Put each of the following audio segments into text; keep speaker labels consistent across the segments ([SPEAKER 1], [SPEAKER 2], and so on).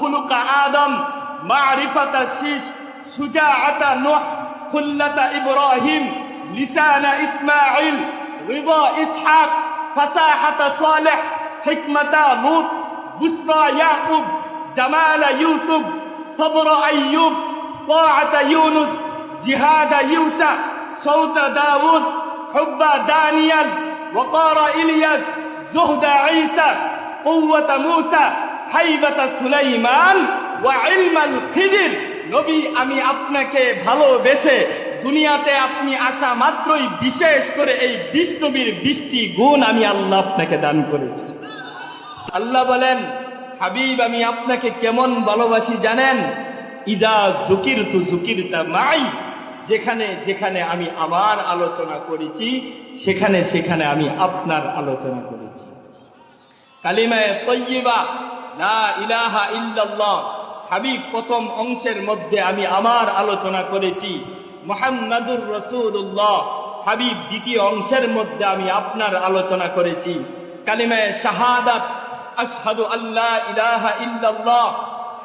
[SPEAKER 1] خلق آدم معرفة شيش شجاعة نوح خلة إبراهيم لسان إسماعيل رضا إسحاق فصاحة صالح حكمة لوط بشرى يعقوب جمال يوسف صبر أيوب طاعة يونس جهاد يوشع صوت داود حب دانيال وقار إلياس زهد عيسى قوة موسى হাইবাত সুলাইমান ওয়া ইলমাল খিজির। নবী, আমি আপনাকে ভালোবেসে দুনিয়াতে আপনি আসা মাত্রই বিশেষ করে এই বিশ নবীর বৃষ্টি গুণ আমি আল্লাহ আপনাকে দান করেছি। আল্লাহ বলেন, হাবিব, আমি আপনাকে কেমন ভালোবাসি জানেন? ইদা জুকির তু জুকির তা মাই, যেখানে যেখানে আমি আমার আলোচনা করেছি, সেখানে সেখানে আমি আপনার আলোচনা করেছি। কালিমায় তৈবা ইলাহা ইল্লাল্লাহ। হাবিব, প্রথম অংশের মধ্যে আমি আমার আলোচনা করেছি। মোহাম্মদুর রসুল্লাহ হাবিব, দ্বিতীয় অংশের মধ্যে আমি আপনার আলোচনা করেছি। কালিমায় শাহাদাত, আশহাদু আল্লাহ ইলাহা ইল্লাল্লাহ।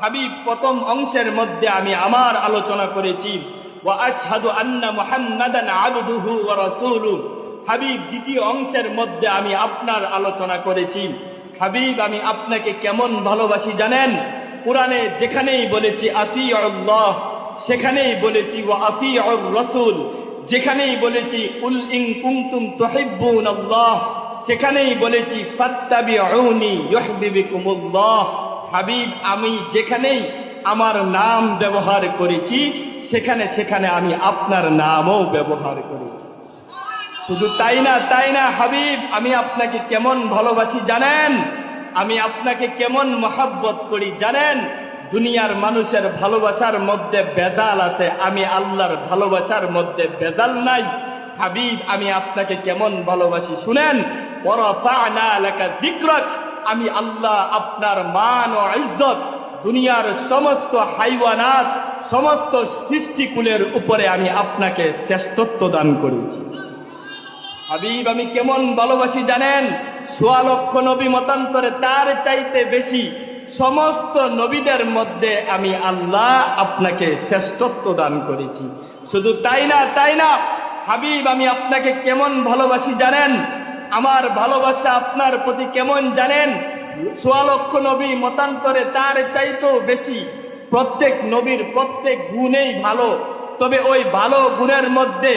[SPEAKER 1] হাবিব, প্রথম অংশের মধ্যে আমি আমার আলোচনা করেছি। ওয়া আশহাদু আন্না মুহাম্মাদান আবদুহু ওয়া রাসূলুহু। হাবিব, দ্বিতীয় অংশের মধ্যে আমি আপনার আলোচনা করেছি। হাবিব, আমি আপনাকে কেমন ভালোবাসি জানেন? কোরআনে যেখানেই বলেছি আতি আল্লাহ সেখানেই বলেছি ও আতি রসুল যেখানেই বলেছি, উল ইং কুমতুম তুহিব্বুন আল্লাহ সেখানেই বলেছি, ফাত্তাবিউনি ইউহিব্বুকুমুল্লাহ। হাবিব, আমি যেখানেই আমার নাম ব্যবহার করেছি, সেখানে সেখানে আমি আপনার নামও ব্যবহার করেছি। শুধু তাই না তাই না, হাবিব? আমি আপনাকে কেমন ভালোবাসি জানেন? আমি আপনাকে কেমন মহাব্বত করি জানেন? দুনিয়ার মানুষের ভালোবাসার মধ্যে বেজাল আছে। আমি আল্লাহর ভালোবাসার মধ্যে বেজাল নাই। হাবিব, আমি আপনাকে কেমন ভালোবাসি শুনেন? আমি আল্লাহ আপনার মান ও ইজ্জত দুনিয়ার সমস্ত হাইওয়ানাত, সমস্ত সৃষ্টিকুলের উপরে আমি আপনাকে শ্রেষ্ঠত্ব দান করেছি। হাবিব, আমি কেমন ভালোবাসি জানেন? সোয়া লক্ষ নবী মতান্তরে তার চাইতে বেশি সমস্ত নবীদের মধ্যে আমি আল্লাহ আপনাকে শ্রেষ্ঠত্ব দান করেছি। শুধু তাই না তাই না? হাবিব, আমি আপনাকে কেমন ভালোবাসি জানেন? আমার ভালোবাসা আপনার প্রতি কেমন জানেন? সোয়া লক্ষ নবী মতান্তরে তার চাইতেও বেশি প্রত্যেক নবীর প্রত্যেক গুণেই ভালো। তবে ওই ভালো গুণের মধ্যে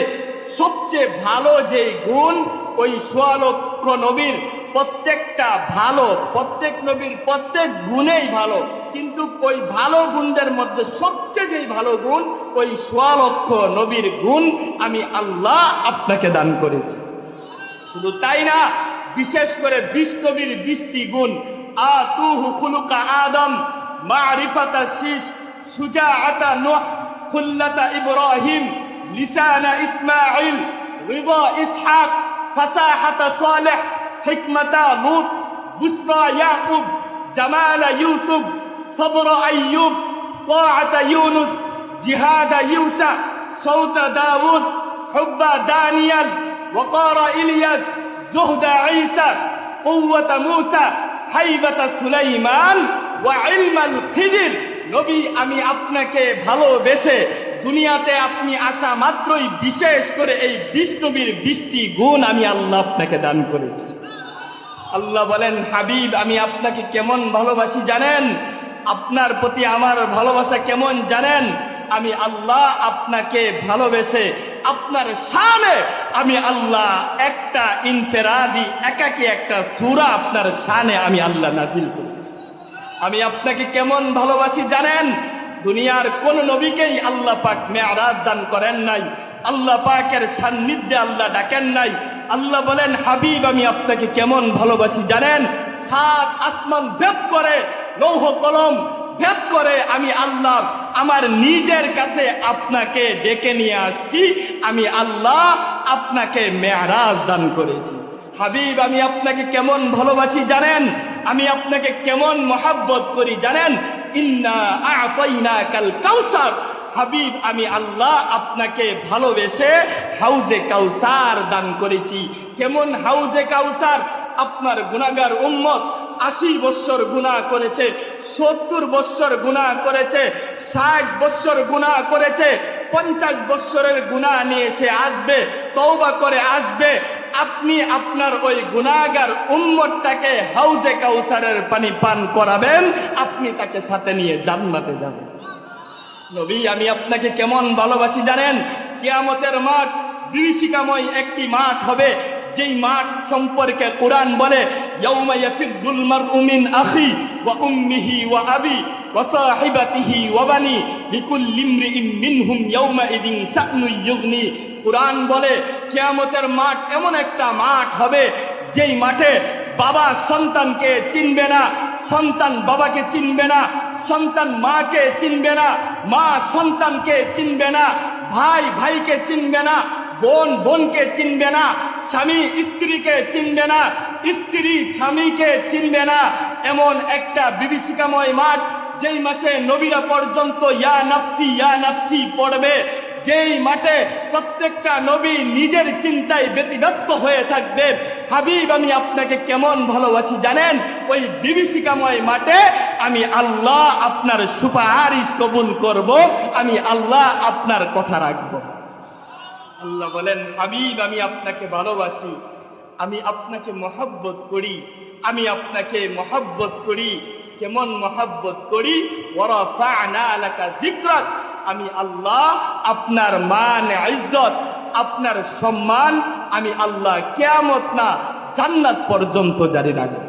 [SPEAKER 1] সবচেয়ে ভালো যে গুণ, ওই সোয়ালক্ষ নবীর প্রত্যেকটা ভালো, প্রত্যেক নবীর প্রত্যেক গুণেই ভালো। কিন্তু ওই ভালো গুণদের মধ্যে সবচেয়ে যেই ভালো গুণ, ওই সোয়ালক্ষ নবীর গুণ আমি আল্লাহ আপনাকে দান করেছি। শুধু তাই না, বিশেষ করে বিশ নবীর বৃষ্টি গুণ। খুলুকা আদম, মারিফাতা শীষ, সুজাআতা নূহ, খুল্লাতা ইব্রাহিম لسان إسماعيل رضا إسحاق فصاحة صالح حكمة لوط بشرى يعقوب جمال يوسف صبر أيوب طاعة يونس جهاد يوشع صوت داود حب دانيال وقار إلياس زهد عيسى قوة موسى হাইবাতা সুলাইমান ওয়া ইলমাল খিজির নবী আমি আপনাকে ভালোবেসে দুনিয়াতে আপনি আসা মাত্রই বিশেষ করে এই বিশ নবীর বৃষ্টি গুণ আমি আল্লাহ আপনাকে দান করেছি। আল্লাহ বলেন, হাবিব, আমি আপনাকে কেমন ভালোবাসি জানেন? আপনার প্রতি আমার ভালোবাসা কেমন জানেন? আমি আল্লাহ আপনাকে ভালোবেসে, আপনার শানে আমি আল্লাহ একটা ইনফেরাদি, একাকি একটা সুরা আপনার শানে আমি আল্লাহ নাজিল করেছি। আমি আপনাকে কেমন ভালোবাসি জানেন? দুনিয়ার কোন নবীকেই আল্লাহ পাক মেয়ারাজ দান করেন নাই। আল্লাহ পাকের সান্নিধ্যে আল্লাহ ডাকেন নাই। আল্লাহ বলেন, হাবিব, আমি আপনাকে কেমন ভালোবাসি জানেন? সাত আসমান ভেদ করে লৌহ কলম ভেদ করে আমি আল্লাহ আমার নিজের কাছে আপনাকে ডেকে নিয়ে আসছি। আমি আল্লাহ আপনাকে মেয়ারাজ দান করেছি। হাবিব, আমি আপনাকে কেমন ভালোবাসি জানেন? আমি আপনাকে কেমন মহাব্বত করি জানেন? ইন্না আতাইনা কাল কাউসার। হাবিব, আমি আল্লাহ আপনাকে ভালোবেসে হাউজে কাউসার দান করেছি। কেমন হাউজে কাউসার? আপনার গুনাগার উম্মত আশি বৎসর গুণা করেছে, সত্তর বৎসর গুণা করেছে, ষাট বৎসর গুণা করেছে, পঞ্চাশ বৎসরের গুণা নিয়ে সে আসবে, তওবা করে আসবে আপনি আপনার ওই গুণাগার উম্মতটাকে হাউজে কাউসারের পানি পান করাবেন, আপনি তাকে সাথে নিয়ে জান্নাতে যাবেন। নবী, আমি আপনাকে কেমন ভালোবাসি জানেন? কিয়ামতের মাঠ বিভীষিকাময় একটি মাঠ হবে, যেই মাঠ সম্পর্কে কোরআন বলে কোরআন বলে কিয়ামতের মাঠ এমন একটা মাঠ হবে, যেই মাঠে বাবা সন্তানকে চিনবে না, সন্তান বাবাকে চিনবে না, সন্তান মাকে চিনবে না, মা সন্তানকে চিনবে না, ভাই ভাইকে চিনবে না, বোন বোনকে চিনবে না, স্বামী স্ত্রীকে চিনবে না, স্ত্রী স্বামীকে চিনবে না, এমন একটা বিভীষিকাময় মাঠ যেই মাসে নবীরা পর্যন্ত ইয়া নাফসি ইয়া নাফসি পড়বে। যেই মাঠে প্রত্যেকটা নবী নিজের চিন্তায় ব্যতিব্যস্ত হয়ে থাকবে হাবিব, আমি আপনাকে কেমন ভালোবাসি জানেন? ওই বিভীষিকাময় মাঠে আমি আল্লাহ আপনার সুপারিশ কবুল করব, আমি আল্লাহ আপনার কথা রাখব। আল্লাহ বলেন, হাবিব, আমি আপনাকে ভালোবাসি, আমি আপনাকে মহব্বত করি, আমি আপনাকে মহব্বত করি, কেমন মহব্বত করি? আমি আল্লাহ আপনার মান ইজ্জত আপনার সম্মান আমি আল্লাহ কেয়ামত না জান্নাত পর্যন্ত জারি রাখব।